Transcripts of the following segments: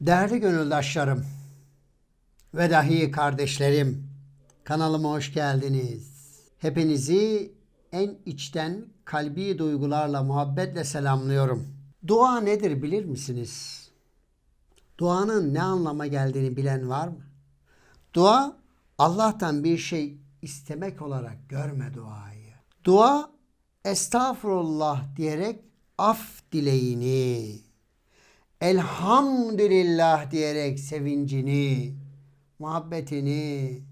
Değerli gönüldaşlarım ve dahi kardeşlerim, kanalıma hoş geldiniz. Hepinizi en içten kalbi duygularla, muhabbetle selamlıyorum. Dua nedir bilir misiniz? Duanın ne anlama geldiğini bilen var mı? Dua Allah'tan bir şey istemek olarak görme duayı. Dua estağfurullah diyerek af dileğini, elhamdülillah diyerek sevincini, muhabbetini,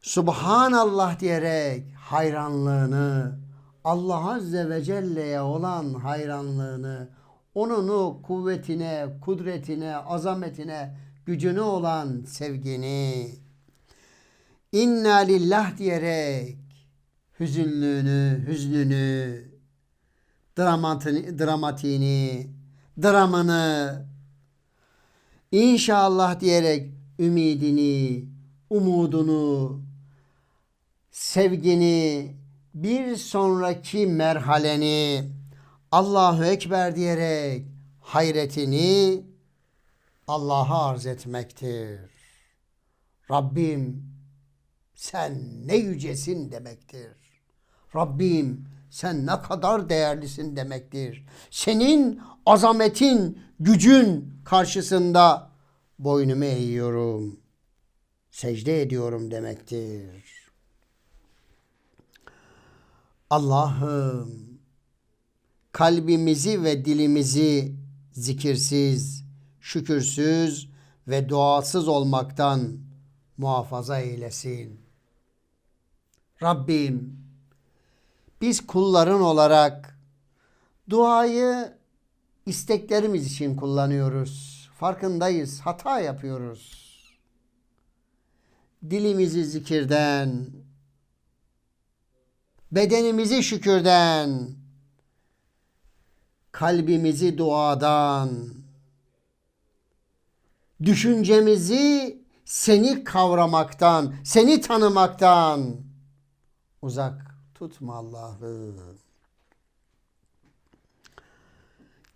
Subhanallah diyerek hayranlığını, Allah Azze ve Celle'ye olan hayranlığını, onun kuvvetine, kudretine, azametine, gücüne olan sevgini, inna lillah diyerek hüzünlüğünü, hüznünü, dramatini, dramatiğini, dramını, inşallah diyerek ümidini, umudunu, sevgini, bir sonraki merhaleni, Allahu Ekber diyerek hayretini Allah'a arz etmektir. Rabbim sen ne yücesin demektir. Rabbim sen ne kadar değerlisin demektir. Senin azametin, gücün karşısında boynumu eğiyorum. Secde ediyorum demektir. Allah'ım kalbimizi ve dilimizi zikirsiz, şükürsüz ve duasız olmaktan muhafaza eylesin. Rabbim biz kulların olarak duayı isteklerimiz için kullanıyoruz. Farkındayız. Hata yapıyoruz. Dilimizi zikirden, bedenimizi şükürden, kalbimizi duadan, düşüncemizi seni kavramaktan, seni tanımaktan uzak tutma Allah'ım.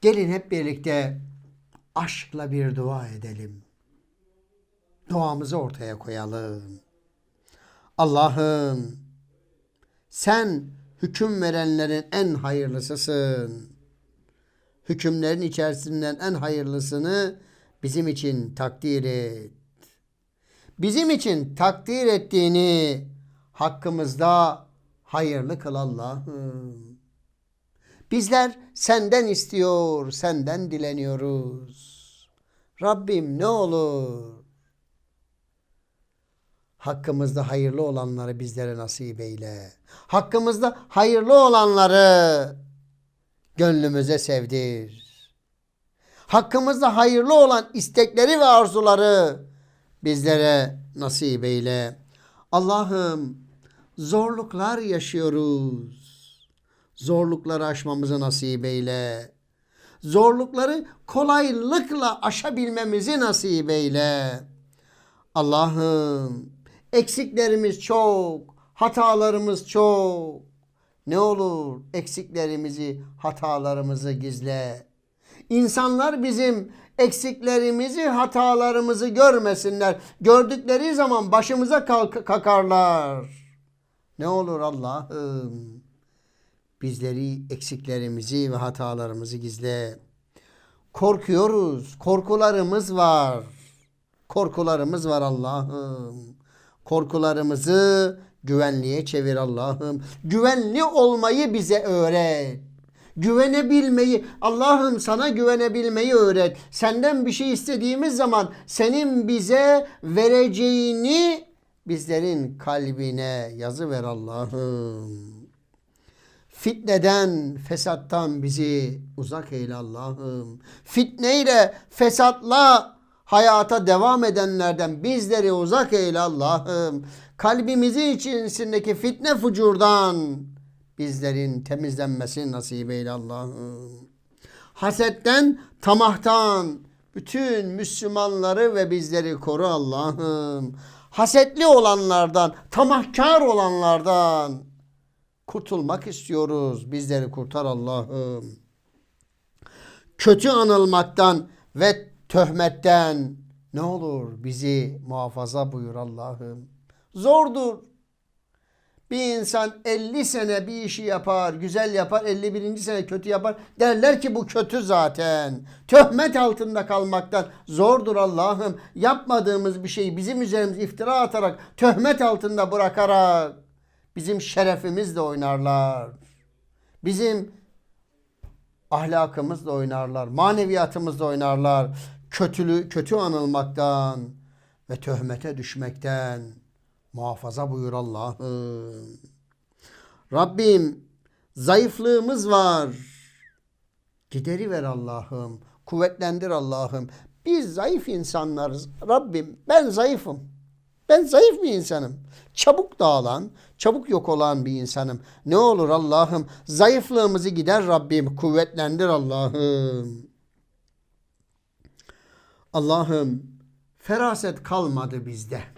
Gelin hep birlikte aşkla bir dua edelim. Duamızı ortaya koyalım. Allah'ım sen hüküm verenlerin en hayırlısısın. Hükümlerin içerisinden en hayırlısını bizim için takdir et. Bizim için takdir ettiğini hakkımızda hayırlı kıl Allah'ım. Bizler senden istiyor, senden dileniyoruz. Rabbim ne olur hakkımızda hayırlı olanları bizlere nasip eyle. Hakkımızda hayırlı olanları gönlümüze sevdir. Hakkımızda hayırlı olan istekleri ve arzuları bizlere nasip eyle. Allah'ım zorluklar yaşıyoruz. Zorlukları aşmamızı nasip eyle. Zorlukları kolaylıkla aşabilmemizi nasip eyle. Allah'ım eksiklerimiz çok, hatalarımız çok. Ne olur eksiklerimizi, hatalarımızı gizle. İnsanlar bizim eksiklerimizi, hatalarımızı görmesinler. Gördükleri zaman başımıza kalk kakarlar. Ne olur Allah'ım bizleri, eksiklerimizi ve hatalarımızı gizle. Korkuyoruz, korkularımız var. Korkularımız var Allah'ım. Korkularımızı güvenliğe çevir Allah'ım. Güvenli olmayı bize öğret. Güvenebilmeyi, Allah'ım sana güvenebilmeyi öğret. Senden bir şey istediğimiz zaman senin bize vereceğini bizlerin kalbine yazı ver Allah'ım. Fitneden, fesattan bizi uzak eyle Allah'ım. Fitneyle, fesatla hayata devam edenlerden bizleri uzak eyle Allah'ım. Kalbimizi içerisindeki fitne fucurdan bizlerin temizlenmesini nasip eyle Allah'ım. Hasetten, tamahtan bütün Müslümanları ve bizleri koru Allah'ım. Hasetli olanlardan, tamahkar olanlardan kurtulmak istiyoruz. Bizleri kurtar Allah'ım. Kötü anılmaktan ve töhmetten ne olur bizi muhafaza buyur Allah'ım. Zordur. Bir insan 50 sene bir işi yapar, güzel yapar, 51. sene kötü yapar. Derler ki bu kötü zaten. Töhmet altında kalmaktan zordur Allah'ım. Yapmadığımız bir şeyi bizim üzerimize iftira atarak, töhmet altında bırakarak bizim şerefimizle oynarlar. Bizim ahlakımızla oynarlar, maneviyatımızla oynarlar. Kötülü kötü anılmaktan ve töhmete düşmekten muhafaza buyur Allah'ım. Rabbim zayıflığımız var. Gideri ver Allah'ım. Kuvvetlendir Allah'ım. Biz zayıf insanlarız. Rabbim ben zayıfım. Ben zayıf bir insanım. Çabuk dağılan, çabuk yok olan bir insanım. Ne olur Allah'ım zayıflığımızı gider Rabbim. Kuvvetlendir Allah'ım. Allah'ım feraset kalmadı bizde.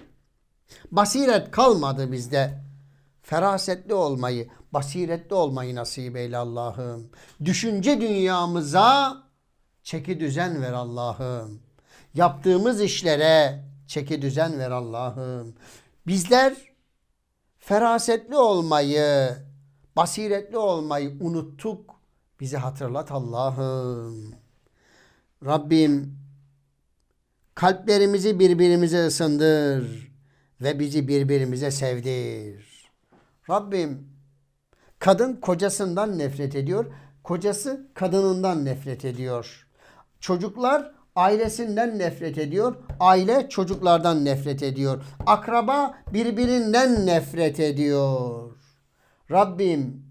Basiret kalmadı bizde. Ferasetli olmayı, basiretli olmayı nasip eyle Allah'ım. Düşünce dünyamıza çeki düzen ver Allah'ım. Yaptığımız işlere çeki düzen ver Allah'ım. Bizler ferasetli olmayı, basiretli olmayı unuttuk. Bizi hatırlat Allah'ım. Rabbim kalplerimizi birbirimize ısındır ve bizi birbirimize sevdir. Rabbim kadın kocasından nefret ediyor, kocası kadınından nefret ediyor. Çocuklar ailesinden nefret ediyor, aile çocuklardan nefret ediyor. Akraba birbirinden nefret ediyor. Rabbim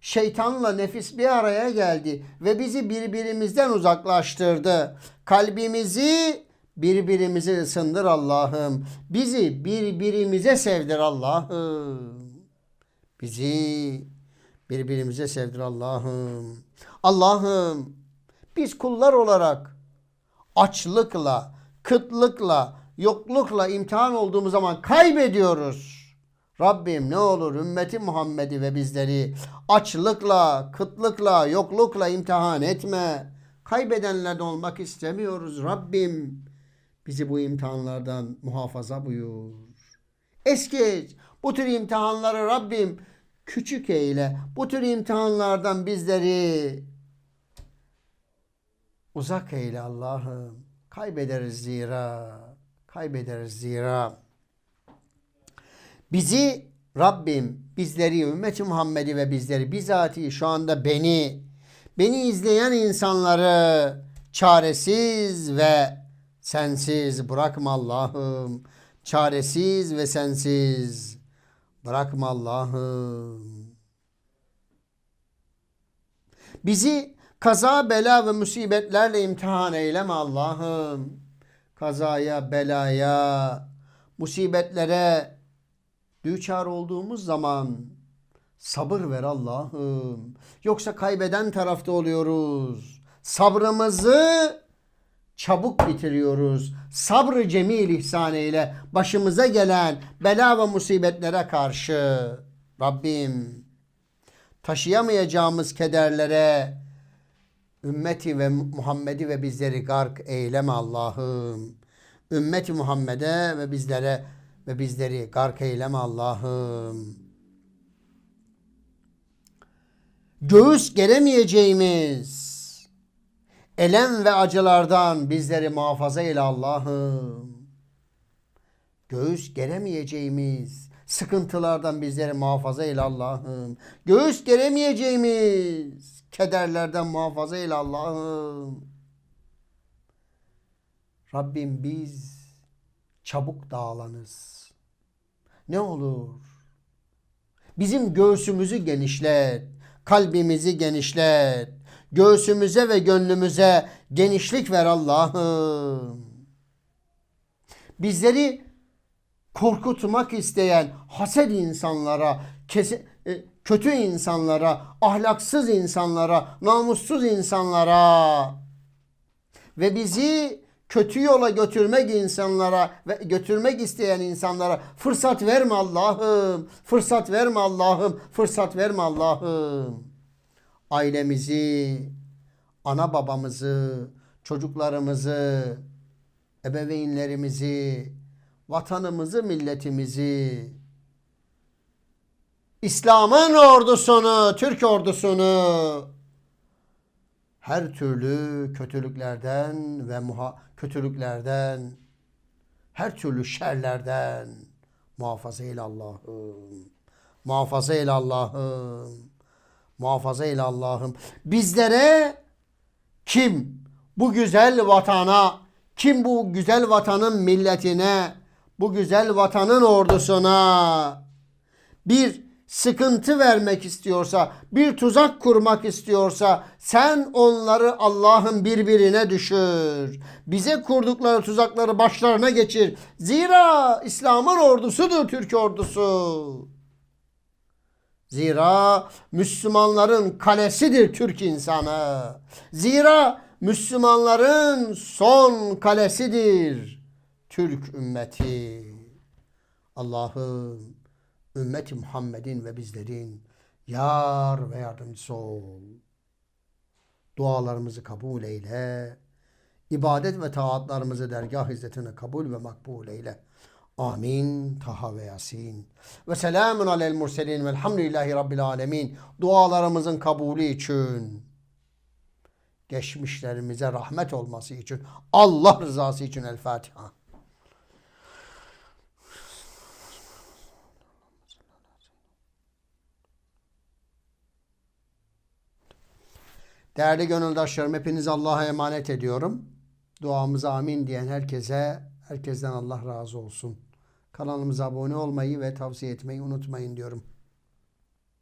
şeytanla nefis bir araya geldi ve bizi birbirimizden uzaklaştırdı. Kalbimizi birbirimize ısındır Allah'ım. Bizi birbirimize sevdir Allah'ım. Bizi birbirimize sevdir Allah'ım. Allah'ım biz kullar olarak açlıkla, kıtlıkla, yoklukla imtihan olduğumuz zaman kaybediyoruz. Rabbim ne olur ümmeti Muhammed'i ve bizleri açlıkla, kıtlıkla, yoklukla imtihan etme. Kaybedenlerden olmak istemiyoruz Rabbim. Bizi bu imtihanlardan muhafaza buyur. Es geç. Bu tür imtihanları Rabbim küçük eyle. Bu tür imtihanlardan bizleri uzak eyle Allah'ım. Kaybederiz zira. Kaybederiz zira. Bizi Rabbim bizleri ümmeti Muhammed'i ve bizleri bizatihi şu anda beni beni izleyen insanları çaresiz ve sensiz bırakma Allah'ım. Çaresiz ve sensiz bırakma Allah'ım. Bizi kaza, bela ve musibetlerle imtihan eyleme Allah'ım. Kazaya, belaya, musibetlere düçar olduğumuz zaman sabır ver Allah'ım. Yoksa kaybeden tarafta oluyoruz. Sabrımızı çabuk bitiriyoruz. Sabrı cemil ihsan eyle başımıza gelen bela ve musibetlere karşı. Rabbim taşıyamayacağımız kederlere ümmeti ve Muhammed'i ve bizleri gark eyleme Allah'ım. Ümmeti Muhammed'e ve bizlere ve bizleri gark eyleme Allah'ım. Göğüs geremeyeceğimiz elem ve acılardan bizleri muhafaza eyle Allah'ım. Göğüs geremeyeceğimiz sıkıntılardan bizleri muhafaza eyle Allah'ım. Göğüs geremeyeceğimiz kederlerden muhafaza eyle Allah'ım. Rabbim biz çabuk dağılanız. Ne olur bizim göğsümüzü genişlet, kalbimizi genişlet, göğsümüze ve gönlümüze genişlik ver Allah'ım. Bizleri korkutmak isteyen haset insanlara, kesi, e, kötü insanlara, ahlaksız insanlara, namussuz insanlara ve bizi kötü yola götürmek insanlara ve götürmek isteyen insanlara fırsat verme Allah'ım. Fırsat verme Allah'ım. Fırsat verme Allah'ım. Ailemizi, ana babamızı, çocuklarımızı, ebeveynlerimizi, vatanımızı, milletimizi, İslam'ın ordusunu, Türk ordusunu her türlü kötülüklerden ve muha kötülüklerden, her türlü şerlerden muhafaza eyle Allah'ım. Muhafaza eyle Allah'ım. Muhafaza eyle Allah'ım. Bizlere kim bu güzel vatana, kim bu güzel vatanın milletine, bu güzel vatanın ordusuna bir sıkıntı vermek istiyorsa, bir tuzak kurmak istiyorsa sen onları Allah'ın birbirine düşür. Bize kurdukları tuzakları başlarına geçir. Zira İslam'ın ordusudur Türk ordusu. Zira Müslümanların kalesidir Türk insanı. Zira Müslümanların son kalesidir Türk ümmeti. Allah'ım ümmeti Muhammed'in ve bizlerin yar ve yardımcısı ol. Dualarımızı kabul eyle. İbadet ve taatlarımızı dergah hizmetine kabul ve makbul eyle. Amin. Taha ve Yasin. Ve selamun alel murselin velhamdülillahi rabbil alemin. Dualarımızın kabulü için geçmişlerimize rahmet olması için Allah rızası için El Fatiha. Değerli gönüldaşlarım hepinizi Allah'a emanet ediyorum. Duamıza amin diyen herkese, herkesten Allah razı olsun. Kanalımıza abone olmayı ve tavsiye etmeyi unutmayın diyorum.